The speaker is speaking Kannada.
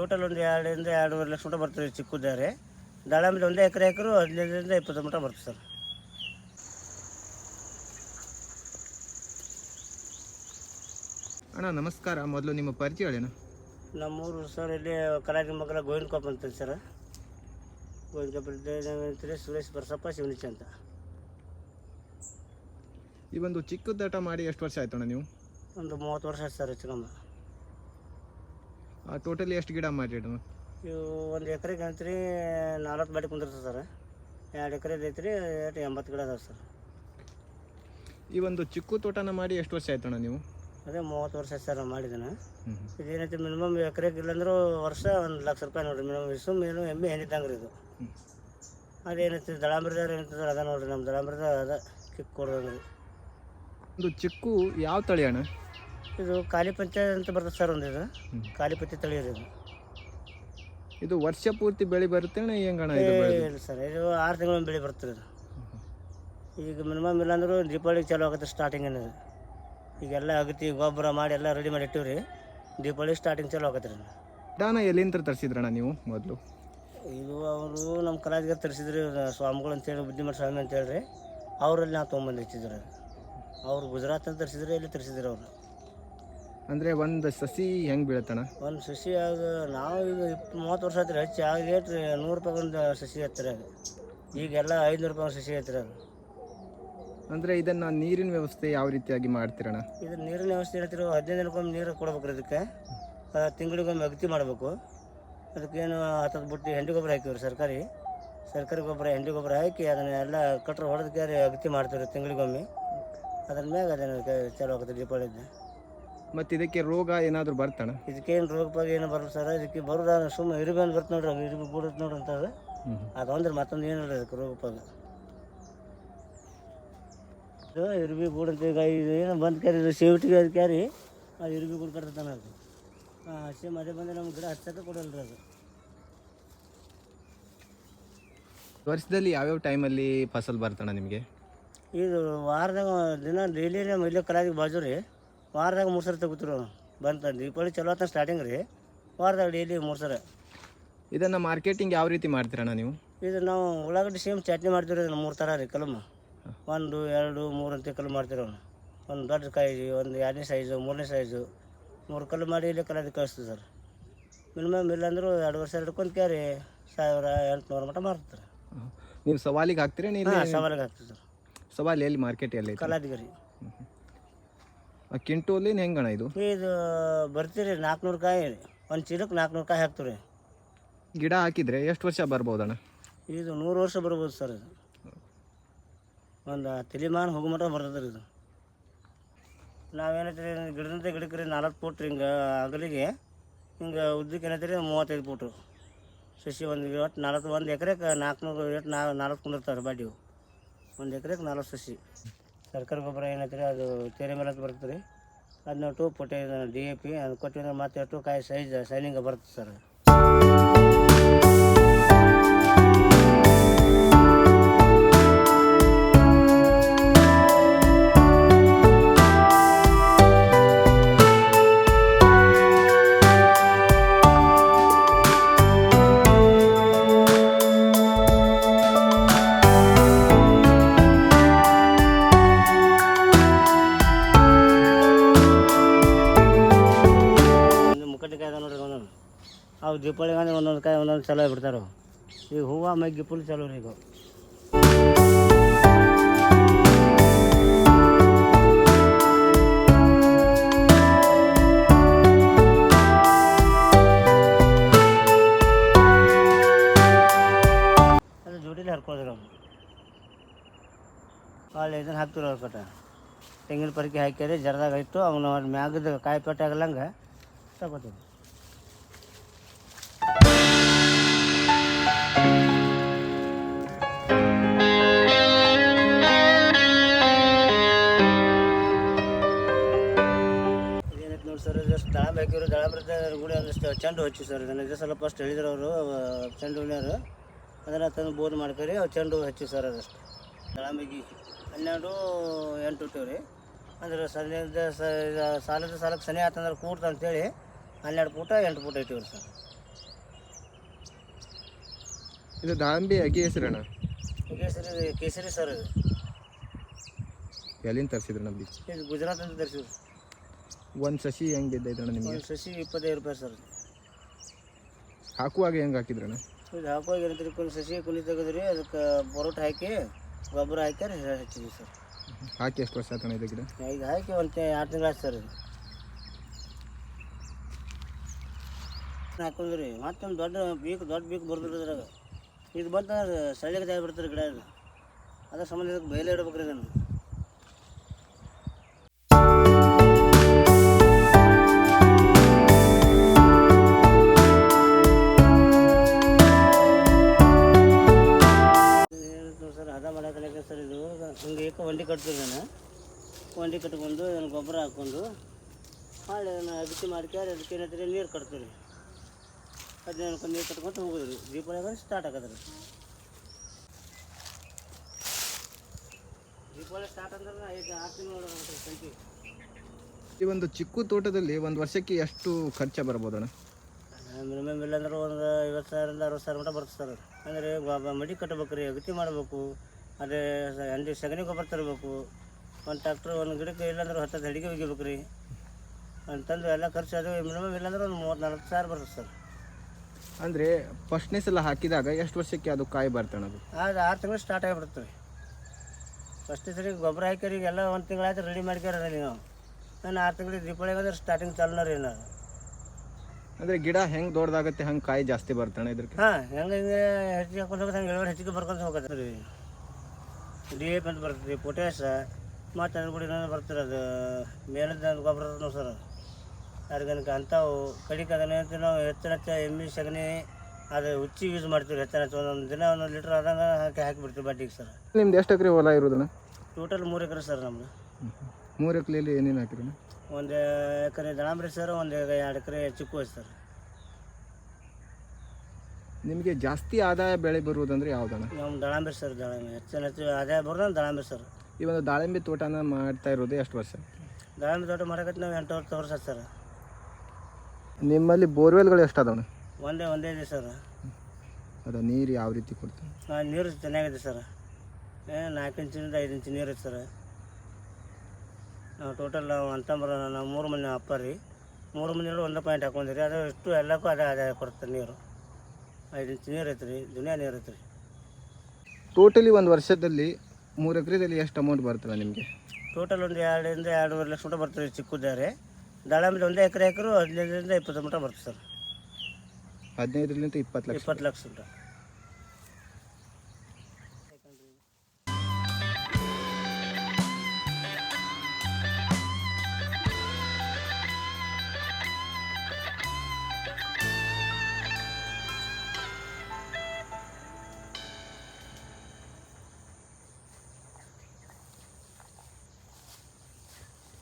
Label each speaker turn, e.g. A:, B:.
A: ಟೋಟಲ್ ಒಂದು ಎರಡರಿಂದ ಎರಡೂವರೆ ಲಕ್ಷ ಮಟ್ಟ ಬರ್ತದೆ ಚಿಕ್ಕದಾರೆ. ದಾಳಂಬ್ರಿ ಒಂದೇ ಎಕರೆ ಎಕರು ಹದಿನೈದರಿಂದ ಇಪ್ಪತ್ತು ಮಟ್ಟ ಬರ್ತದೆ ಸರ್.
B: ಅಣ್ಣ ನಮಸ್ಕಾರ. ಮೊದಲು ನಿಮ್ಮ ಪರಿಚಯ ಹೇಳಿ
A: ನಮ್ಮೂರು ಸರ್ ಇಲ್ಲಿ ಕಲಾಗಿ ಮಗಲ ಗೋವಿಂದ ಕಾಪ್ ಅಂತ ಸರ್. ಗೋವಿಂದ ಕಾಪ್ ಅಂತೀರಿ ಸುರೇಶ್ ಬರ್ಸಪ್ಪ ಶಿವನಿಚ ಅಂತ.
B: ಈ ಒಂದು ಚಿಕ್ಕದಾಟ ಮಾಡಿ ಎಷ್ಟು ವರ್ಷ ಆಯ್ತು ಅಣ್ಣ ನೀವು?
A: ಒಂದು ಮೂವತ್ತು ವರ್ಷ ಆಯ್ತು ಸರ್ ಚಿಕ್ಕಮ್ಮ
B: ಟೋಟಲಿ ಎಷ್ಟು ಗಿಡ ಮಾಡಿ ಅಣ್ಣ
A: ಇವು ಒಂದು ಎಕರೆಗೆ ಅಂತ್ರಿ ನಲ್ವತ್ತು ಬಾಡಿ ಕುಂದಿರ್ತದೆ ಸರ್. ಎರಡು ಎಕರೆ ಐತ್ರಿ ಎಷ್ಟು ಎಂಬತ್ತು ಗಿಡ ಅದಾವೆ ಸರ್.
B: ಈ ಒಂದು ಚಿಕ್ಕ ತೋಟನ ಮಾಡಿ ಎಷ್ಟು ವರ್ಷ ಆಯ್ತಣ್ಣ ನೀವು?
A: ಅದೇ ಮೂವತ್ತು ವರ್ಷ ಆಯ್ತು ಸರ್ ಮಾಡಿದ್ದೇನೆ ಇದೇನೈತೆ ಮಿನಿಮಮ್ ಎಕರೆಗೆ ಇಲ್ಲಾಂದ್ರೆ ವರ್ಷ ಒಂದು ಲಕ್ಷ ರೂಪಾಯಿ ನೋಡ್ರಿ ಮಿನಿಮಮ್ ಇಸು ಮೀನು ಎಮ್ಮೆ ಹೆಣ್ಣಿದ್ದಂಗೆ ರೀ ಇದು ಅದೇನೈತೆ ದಳಾಂಬ್ರದಾರ ಏನಂತಂದ್ರೆ ಅದ ನೋಡ್ರಿ ನಮ್ಮ ದಳಾಂಬ್ರದ ಅದ ಕಿಕ್ ಕೊಡೋದ್ರಿ
B: ಒಂದು ಚಿಕ್ಕು ಯಾವ ತಳಿ ಅಣ್ಣ?
A: ಇದು ಖಾಲಿ ಪಂಚೆ ಅಂತ ಬರ್ತದೆ ಸರ್ ಒಂದು ಇದು. ಪಂಚೆ ತಳಿ ಇದು.
B: ಇದು ವರ್ಷ ಪೂರ್ತಿ ಬೆಳೆ ಬರುತ್ತೆ ಅಣ್ಣ ಹೆಂಗಣ್ಣ ಇದು ಬೆಳೆ
A: ಇಲ್ಲ ಸರ್ ಇದು ಆರು ತಿಂಗಳ ಬೆಳೆ ಬರ್ತದೆ ಇದು. ಈಗ ಮಿನಿಮಮ್ ಇಲ್ಲಾಂದ್ರೆ ದೀಪಾವಳಿಗೆ ಚಾಲು ಆಗುತ್ತೆ ಸ್ಟಾರ್ಟಿಂಗ್ ಅನ್ನೋದು. ಈಗೆಲ್ಲ ಅಗತಿ ಗೊಬ್ಬರ ಮಾಡಿ ಎಲ್ಲ ರೆಡಿ ಮಾಡಿ ಇಟ್ಟಿವ್ರಿ. ದೀಪಾವಳಿ ಸ್ಟಾರ್ಟಿಂಗ್ ಚಾಲು ಆಗತ್ತೆ ರೀ
B: ದಾನ ಎಲ್ಲಿಂದ ತರಿಸಿದ್ರಣ್ಣ ನೀವು ಮೊದಲು?
A: ಇದು ಅವರು ನಮ್ಮ ಕಲಾಜಿಗೆ ತರಿಸಿದ್ರಿ ಸ್ವಾಮಿಗಳು ಅಂತೇಳಿ ಬುದ್ಧಿಮಠ ಸ್ವಾಮಿ ಅಂತೇಳಿ ಹೇಳ್ರಿ. ಅವರಲ್ಲಿ ನಾವು ತೊಗೊಂಬಂದು ಹಚ್ಚಿದ್ರು ಅವ್ರು ಗುಜರಾತ್ ಅಂತ ತರಿಸಿದ್ರೆ ಇಲ್ಲಿ ತರಿಸಿದ್ರು ಅವರು?
B: ಅಂದರೆ ಒಂದು ಸಸಿ ಹೆಂಗೆ ಬೀಳತ್ತಣ್ಣ?
A: ಒಂದು ಸಸಿ ಆಗ ನಾವು ಈಗ ಇಪ್ಪ ಮೂವತ್ತು ವರ್ಷ ಆಯ್ತು ಹೆಚ್ಚು ಆಗ ಏಟ್ ನೂರು ರೂಪಾಯಿ ಒಂದು ಸಸಿ ಹತ್ತಿರ ಅದು. ಈಗೆಲ್ಲ ಐದುನೂರು ರೂಪಾಯಿ ಒಂದು ಸಸಿ ಹತ್ತಿರ ಅದು.
B: ಅಂದರೆ ಇದನ್ನು ನೀರಿನ ವ್ಯವಸ್ಥೆ ಯಾವ ರೀತಿಯಾಗಿ ಮಾಡ್ತೀರಣ್ಣ?
A: ಇದು ನೀರಿನ ವ್ಯವಸ್ಥೆ ಹೇಳ್ತಿರೋ ಹದಿನೈದು ದಿನಕ್ಕೊಮ್ಮೆ ನೀರು ಕೊಡ್ಬೇಕು ರೀ ಇದಕ್ಕೆ ತಿಂಗಳಿಗೊಮ್ಮೆ ಅಗತಿ ಮಾಡಬೇಕು. ಅದಕ್ಕೇನು ಹತ್ತತ್ತು ಬುಟ್ಟಿ ಹೆಂಡಿ ಗೊಬ್ಬರ ಹಾಕಿವ್ರಿ ಸರ್ಕಾರಿ. ಸರ್ಕಾರಿ ಗೊಬ್ಬರ ಹೆಂಡಿ ಗೊಬ್ಬರ ಹಾಕಿ ಅದನ್ನ ಎಲ್ಲ ಕಟ್ರ ಹೊಡೆದಕ್ಕೆ ಅಗತಿ ಮಾಡ್ತೀವಿ ತಿಂಗಳಿಗೊಮ್ಮೆ. ಅದ್ರ ಮ್ಯಾಗ ಅದನ್ನು ಕ- ಚಾಲು ಆಗುತ್ತೆ ದೀಪಾವಳಿದ್ದು
B: ಮತ್ತು ಇದಕ್ಕೆ ರೋಗ ಏನಾದರೂ ಬರ್ತಣ್ಣ
A: ಇದಕ್ಕೇನು ರೋಗ ಪಾಗ ಏನು ಬರಲ್ಲ ಸರ್. ಇದಕ್ಕೆ ಬರೋದ ಸುಮ್ಮನೆ ಇರುಬೆ ಅಂತ ಬರ್ತ ನೋಡ್ರಿ ಇರುಬಿ ಬಿಡುತ್ತೆ ನೋಡ್ರಿ
B: ಅಂತಾರೆ
A: ಅದೊಂದ್ರೆ ಮತ್ತೊಂದು ಏನು ಇಲ್ಲ ಅದಕ್ಕೆ ರೋಗ ಪಾಗ? ಇದು ಇರುಬಿ ಗೂಡಂತ ಈಗ ಇದು ಏನು ಬಂದು ಕ್ಯಾರಿ ಇದು ಸೇವಟಿಗೆ ಅದು ಕ್ಯಾರಿ. ಅದು ಇರುಬಿ ಗೂಡು ಕಟ್ತಾನೆ ಅದು. ಹಾಂ ಸೇಮ್ ಅದೇ ಬಂದು ನಮ್ಗೆ ಗಿಡ ಹಚ್ಚಕ್ಕೆ ಕೊಡಲ್ಲ ರೀ ಅದು
B: ವರ್ಷದಲ್ಲಿ ಯಾವ್ಯಾವ ಟೈಮಲ್ಲಿ ಫಸಲ್ ಬರ್ತಾನ ನಿಮಗೆ?
A: ಇದು ವಾರದಾಗ ದಿನ ಡೈಲಿ ನಮ್ಮ ಇಲ್ಲೇ ಕಲಾದಿಗೆ ಬಾಜು ರೀ ವಾರದಾಗ ಮೂರು ಸರಿ ತಗೋತೀವಿ ಬಂತ ದೀಪಾವಳಿ ಚಲೋ ಆತ ಸ್ಟಾರ್ಟಿಂಗ್ ರೀ. ವಾರದಾಗ ಡೈಲಿ ಮೂರು ಸರ.
B: ಇದನ್ನು ಮಾರ್ಕೆಟಿಂಗ್ ಯಾವ ರೀತಿ ಮಾಡ್ತೀರಣ್ಣ ನೀವು?
A: ಇದು ನಾವು ಉಳ್ಳಾಗಡ್ಡಿ ಸೇಮ್ ಚಟ್ನಿ ಮಾಡ್ತೀವಿ ರೀ ಮೂರು ಥರ ರೀ ಕಲಮ್ ಒಂದು ಎರಡು ಮೂರು ಅಂತ ಕಲ್ಲು ಮಾಡ್ತೀವಿ ಅವ್ನು. ಒಂದು ದೊಡ್ಡ ಕಾಯಿ ಒಂದು ಎರಡನೇ ಸೈಜು ಮೂರನೇ ಸೈಜು ಮೂರು ಕಲ್ಲು ಮಾಡಿ ಇಲ್ಲಿ ಕಲಾದಿ ಕಳಿಸ್ತೀವಿ ಸರ್. ಮಿನಿಮಮ್ ಇಲ್ಲಾಂದ್ರೂ ಎರಡು ವರ್ಷ ಹಿಡ್ಕೊಂಡು ಕೇರಿ ಸಾವಿರ ಎಂಟುನೂರು ಮಟ್ಟ ಮಾರ್ತಾರೆ
B: ನೀವು ಸವಾಲಿಗೆ ಹಾಕ್ತೀರಾ ನೀವು
A: ಸವಾಲಿಗೆ ಹಾಕ್ತೀವಿ ಸರ್.
B: ಸವಾಲು ಎಲ್ಲಿ? ಮಾರ್ಕೆಟ್ ಎಲ್ಲಿ ಐತೆ?
A: ಕಲಾದಿಗೆ ರೀ
B: ಆ ಕಿಂಟೋಲಿ ಹೆಂಗ ಇದು?
A: ಇದು ಬರ್ತೀರಿ ನಾಲ್ಕುನೂರು ಕಾಯಿ ಒಂದು ಚೀಲಕ್ಕೆ ನಾಲ್ಕುನೂರು ಕಾಯಿ ಹಾಕ್ತೀರಿ ರೀ
B: ಗಿಡ ಹಾಕಿದ್ರೆ ಎಷ್ಟು ವರ್ಷ ಬರ್ಬೋದಣ್ಣ?
A: ಇದು ನೂರು ವರ್ಷ ಬರ್ಬೋದು ಸರ್ ಇದು. ಒಂದು ತಲೆಮಾನ ಹೋಗೋ ಮಟ್ಟ ಬರ್ತದೆ ರೀ ಇದು. ನಾವೇನೈತ್ರಿ ಗಿಡದಂತ ಗಿಡಕ್ಕೆ ರೀ ನಾಲ್ಕು ಫೂಟ್ ಹಿಂಗೆ ಅಗಲಿಗೆ ಹಿಂಗೆ ಉದ್ದಕ್ಕೆ ಏನೈತ್ರಿ ಮೂವತ್ತೈದು ಫೂಟು ಸಸಿ ಒಂದು ಒಟ್ಟು ನಾಲ್ಕು ಒಂದು ಎಕರೆಗೆ ನಾಲ್ಕುನೂರು ಎಷ್ಟು ನಾಲ್ಕು ಕುಂದಿರ್ತಾರೆ ಬಾಡಿವು ಒಂದು ಎಕರೆಗೆ ನಾಲ್ಕು ಸಸಿ. ಸರ್ಕಾರಿ ಗೊಬ್ಬರ ಏನೈತ್ರಿ ಅದು ತೇರೆ ಮೇಲೆ ಬರ್ತದೆ. ರೀ ಅದನ್ನ ಟು ಪೊಟೆ ಡಿ ಎ ಪಿ ಅದು ಕೊಟ್ಟಿದ್ರೆ ಮತ್ತೆ ಟು ಕಾಯಿ ಸೈಜ್ ಸೈನಿಂಗ್ ಬರುತ್ತೆ ಸರ್. ಅವು ದೀಪಾವಳಿಗೆ ಅಂದ್ರೆ ಒಂದೊಂದು ಕಾಯಿ ಒಂದೊಂದು ಚಲೋ ಬಿಡ್ತಾರ ಅವು. ಈಗ ಹೂವು ಮಗ್ಗಿ ಫುಲ್ ಚಲೋ ರೀ ಈಗ ಅವು. ಅದು ಜೋಡಿಲಿ ಹರ್ಕೊಳ್ರಿ ಅವ್ರು ಅಲ್ಲಿ ಇದನ್ನು ಹಾಕ್ತಿರೋ ಅವ್ರ ಕಟ್ಟ ತೆಂಗಿನ ಪರಿಕೆ ಹಾಕ್ಯಾರಿ ಜರದಾಗ ಇಟ್ಟು ಅವನು ಮ್ಯಾಗದ ಕಾಯಿ ಪಟ್ಟ ಆಗಲಂಗೆ ತಗೋತೀವಿ ಚೆಂಡು ಹಚ್ಚಿ ಸರ್, ಇದನ್ನು ಇದೇ ಸ್ವಲ್ಪ ಫಸ್ಟ್ ಹೇಳಿದ್ರು ಅವರು ಚೆಂಡು ಹೂವಿನವರು ಅದನ್ನು ತಂದು ಬೋದ್ ಮಾಡ್ಕೊರಿ, ಅವು ಚೆಂಡು ಹಚ್ಚಿ ಸರ್ ಅದಷ್ಟು. ದಳಂಬಿಗಿ ಹನ್ನೆರಡು, ಎಂಟು ರೀ. ಅಂದ್ರೆ ಸನಿದ ಸಾಲದ ಸಾಲಕ್ಕೆ ಸನಿ ಆತಂದ್ರೆ ಕೂಡ್ತು ಅಂತೇಳಿ ಹನ್ನೆರಡು ಪೂಟ, ಎಂಟು ಪುಟ ಇಟ್ಟಿವಿ ಸರ್.
B: ಇದು ದಾಳಿಂಬೆ ಅಗಿ ಹೆಸರಣ್ಣ
A: ಕೇಸರಿ ಕೇಸರಿ ಸರ್ ಇದು.
B: ಎಲ್ಲಿಂದ ತರಿಸಿದ್ರಿ ನಮ್ಮ
A: ಇದು ಗುಜರಾತ್ ಅಂತ ತರಿಸಿದ್ರು.
B: ಒಂದು ಸಸಿ ಹೆಂಗೆ ಇದ್ದೈತಣ್ಣ ನಿಮಗೆ?
A: ಒಂದು ಸಸಿ ಇಪ್ಪತ್ತೈದು ರೂಪಾಯಿ ಸರ್.
B: ಹಾಕುವಾಗ ಹೆಂಗೆ ಹಾಕಿದ್ರಣ್ಣ?
A: ಇದು ಹಾಕುವಾಗ ಏನಂತೀರಿ ಕುನಿ ಸಸಿ ಕುಲಿ ತೆಗೆದ್ರಿ ಅದಕ್ಕೆ ಬರೋಟ್ ಹಾಕಿ ಗೊಬ್ಬರ ಹಾಕ್ಯಾರ ಹಚ್ಚಿದ್ವಿ ಸರ್.
B: ಹಾಕಿ ಎಷ್ಟು ವರ್ಷ ಆತಣ್ಣ ಇದಕ್ಕೆ
A: ಈಗ ಹಾಕಿ ಒಂದು ಆರು ತಿಂಗಳು ಆಯ್ತು ಸರ್ ಇದು. ಹಾಕೊಂಡ್ರಿ ಮತ್ತೊಂದು ದೊಡ್ಡ ಬೀಕ್ ದೊಡ್ಡ ಬೀಕ್ ಬರ್ದಿಲ್ಲ ಇದು ಬಂತಂದ್ರೆ ಸಳ್ಳಿಗೆ ಜಾಗ ಬಿಡ್ತಾರೆ ಗಿಡ ಅದ್ರ ಸಂಬಂಧ ಬಯಲೇ ಇಡ್ಬೇಕ್ರಿ ಇದನ್ನು. ಸರ್ ಹದ ಮಾಡಕ್ಕೆ ಸರ್ ಇದು. ಒಂಡಿ ಕಟ್ತೀವಿ ನಾನು ಒಂಡಿ ಕಟ್ಕೊಂಡು ಅದನ್ನು ಗೊಬ್ಬರ ಹಾಕ್ಕೊಂಡು ಅದನ್ನು ಅಗಿಸಿ ಮಾಡ್ಕ್ಯಾರ ಅದಕ್ಕೆ ಏನಾದ್ರೆ ನೀರು ಕಟ್ತೀವಿ ಹದಿನೈದು ನೀರು ಕಟ್ಕೊಂತ ಹೋಗೋದ್ರಿ ದೀಪಾವಳಿ ಸ್ಟಾರ್ಟ್ ಆಗತ್ತೆ ರೀ ದೀಪಾವಳಿ ಸ್ಟಾರ್ಟ್ ಅಂದ್ರೆ ಐದು ಆರು ತಿಂಗಳು ಸಂಖ್ಯೆ
B: ಈ ಒಂದು ಚಿಕ್ಕ ತೋಟದಲ್ಲಿ ಒಂದು ವರ್ಷಕ್ಕೆ ಎಷ್ಟು ಖರ್ಚು ಬರ್ಬೋದಣ್ಣ
A: ಮಿನಿಮಮ್ ಇಲ್ಲಾಂದ್ರೆ ಒಂದು ಐವತ್ತು ಸಾವಿರದಿಂದ ಅರವತ್ತು ಸಾವಿರ ಮಟ್ಟ ಬರ್ತದೆ ಸರ್. ಅಂದರೆ ಮಡಿ ಕಟ್ಟಬೇಕು ರೀ ಅಗತಿ ಮಾಡಬೇಕು. ಅದೇ ಅಂದಿ ಸಗಣಿ ಗೊಬ್ಬರ ತರಬೇಕು. ಒಂದು ಟ್ಯಾಕ್ಟ್ರ್ ಒಂದು ಗಿಡಕ್ಕೆ ಇಲ್ಲಾಂದ್ರೆ ಹತ್ತದ ಅಡಿಗೆ ಒಗಿಬೇಕು ರೀ. ಅಂತಂದು ಎಲ್ಲ ಖರ್ಚು ಅದು ಮಿನಿಮಮ್ ಇಲ್ಲಾಂದ್ರೆ ಒಂದು ಮೂವತ್ತು ನಲ್ವತ್ತು ಸಾವಿರ ಬರ್ತದೆ ಸರ್.
B: ಅಂದರೆ ಫಸ್ಟ್ನೇ ಸಲ ಹಾಕಿದಾಗ ಎಷ್ಟು ವರ್ಷಕ್ಕೆ ಅದು ಕಾಯಿ ಬರ್ತಾನ ಅದು
A: ಅದು ಆರು ತಿಂಗಳು ಸ್ಟಾರ್ಟ್ ಆಗಿಬಿಡುತ್ತೆ. ರೀ ಫಸ್ಟ್ ಸರಿ ಗೊಬ್ಬರ ಹಾಕಿರಿ ಈಗ ಎಲ್ಲ ಒಂದು ತಿಂಗಳಾಯ್ತು ರೆಡಿ ಮಾಡ್ಕ್ಯಾರ ನಾವು. ನಾನು ಆರು ತಿಂಗಳಿಗೆ ದೀಪಾವಳಿಗೆ ಅಂದ್ರೆ ಸ್ಟಾರ್ಟಿಂಗ್ ಚಾಲನ ರೀ ನಾನು
B: ಅಂದರೆ ಗಿಡ ಹೆಂಗೆ ದೊಡ್ಡದಾಗತ್ತೆ ಹಂಗೆ ಕಾಯಿ ಜಾಸ್ತಿ ಬರ್ತಾನೆ ಇದ್ರಕ್ಕೆ
A: ಹಾಂ ಹೆಂಗೆ ಹಿಂಗೆ ಹೆಚ್ಚಿಗೆ ಹಾಕೊಂಡು ಹೋಗುತ್ತೆ ಹಂಗೆ ಇಳುವರಿ ಹೆಚ್ಚಿಗೆ ಬರ್ಕೊಂತ ಹೋಗುತ್ತೆ ರೀ ಡಿ ಎ ಪಿ ಅಂತ ಬರ್ತದೆ ಪೊಟ್ಯಾಸ ಮತ್ತು ಅದ್ರ ಬರ್ತಾರೆ ಅದು. ಮೇಲದ ಗೊಬ್ಬರ ಸರ್ ಆರ್ಗಾನಿಕ್ ಅಂಥವು ಕಡಿಕೆ ಅದನ್ನ ನಾವು ಹೆಚ್ಚಿನ ಹೆಚ್ಚು ಎಮ್ಮೆ ಸಗಣಿ ಅದು ಹುಚ್ಚಿ ಯೂಸ್ ಮಾಡ್ತೀವಿ ಹೆಚ್ಚಿನ ಹೆಚ್ಚು ಒಂದೊಂದು ದಿನ ಒಂದೊಂದು ಲೀಟ್ರ್ ಆದಂಗೆ ಹಾಕಿ ಹಾಕಿಬಿಡ್ತೀವಿ ಬಡ್ಡಿಗೆ ಸರ್
B: ನಿಮ್ದು ಎಷ್ಟು ಎಕರೆ ಹೊಲ ಇರೋದಣ್ಣ?
A: ಟೋಟಲ್ ಮೂರು ಎಕರೆ ಸರ್ ನಮ್ದು.
B: ಮೂರು ಎಕರೆಯಲ್ಲಿ ಏನೇನು ಹಾಕಿರಿ
A: ಒಂದು ಎಕರೆ ದಳಂಬ್ರಿ ಸರ್ ಒಂದು ಎರಡು ಎಕರೆ ಚಿಕ್ಕು ಸರ್
B: ನಿಮಗೆ ಜಾಸ್ತಿ ಆದಾಯ ಬೆಳೆ ಬರುವುದಂದ್ರೆ ಯಾವ್ದಣ್ಣ?
A: ನಮ್ಮ ದಳಂಬ್ರಿ ಸರ್ ದಳಂಬ್ರಿ ಹೆಚ್ಚಿನ ಹೆಚ್ಚು ಆದಾಯ ಬರೋದು ದಳಂಬ್ರಿ ಸರ್
B: ಈ ಒಂದು ದಾಳಿಂಬೆ ತೋಟನ ಮಾಡ್ತಾ ಇರೋದು ಎಷ್ಟು ವರ್ಷ?
A: ದಾಳಿಂಬೆ ತೋಟ ಮಾಡಕತ್ತೆ ನಾವು ಎಂಟು ವರ್ಷ ವರ್ಷ ಸರ್
B: ನಿಮ್ಮಲ್ಲಿ ಬೋರ್ವೆಲ್ಗಳು ಎಷ್ಟು ಅದಾವ
A: ಒಂದೇ ಒಂದೇ ಇದೆ ಸರ್.
B: ಅದ ನೀರು ಯಾವ ರೀತಿ ಕೊಡ್ತೀವಿ
A: ಆ, ನೀರು ಚೆನ್ನಾಗಿದೆ ಸರ್. ನಾಲ್ಕು ಇಂಚಿನಿಂದ ಐದು ಇಂಚು ನೀರು ಸರ್. ನಾವು ಟೋಟಲ್ ನಾವು ಅಂತಂಬರ ನಾವು ಮೂರು ಮನೆ ಅಪ್ಪ ರೀ. ಮೂರು ಮಂದಿ ಒಂದು ಪಾಯಿಂಟ್ ಹಾಕೊಂಡಿರಿ. ಅದು ಎಷ್ಟು ಎಲ್ಲಕ್ಕೂ ಅದೇ ಆದಾಯ ಕೊಡುತ್ತೆ ನೀರು. ಐದು ಇಂಚು ನೀರು ಐತ್ರಿ ರೀ ದುನಿಯಾ ನೀರು ಐತ್ರಿ ರೀ.
B: ಟೋಟಲಿ ಒಂದು ವರ್ಷದಲ್ಲಿ ಮೂರು ಎಕರೆದಲ್ಲಿ ಎಷ್ಟು ಅಮೌಂಟ್ ಬರ್ತದೆ ನಿಮಗೆ?
A: ಟೋಟಲ್ ಒಂದು ಎರಡರಿಂದ ಎರಡೂವರೆ ಲಕ್ಷ ಮಟ್ಟ ಬರ್ತದೆ ಚಿಕ್ಕದಾರೆ ದಾಳಂಬ್ರಿ ಒಂದೇ ಎಕರೆ ಎಕರು ಹದಿನೈದರಿಂದ ಇಪ್ಪತ್ತು ಮಟ ಬರ್ತದೆ ಸರ್.
B: ಹದಿನೈದರಿಂದ ಇಪ್ಪತ್ತು ಲಕ್ಷ.
A: ಇಪ್ಪತ್ತು ಲಕ್ಷ ಮಟ್ಟ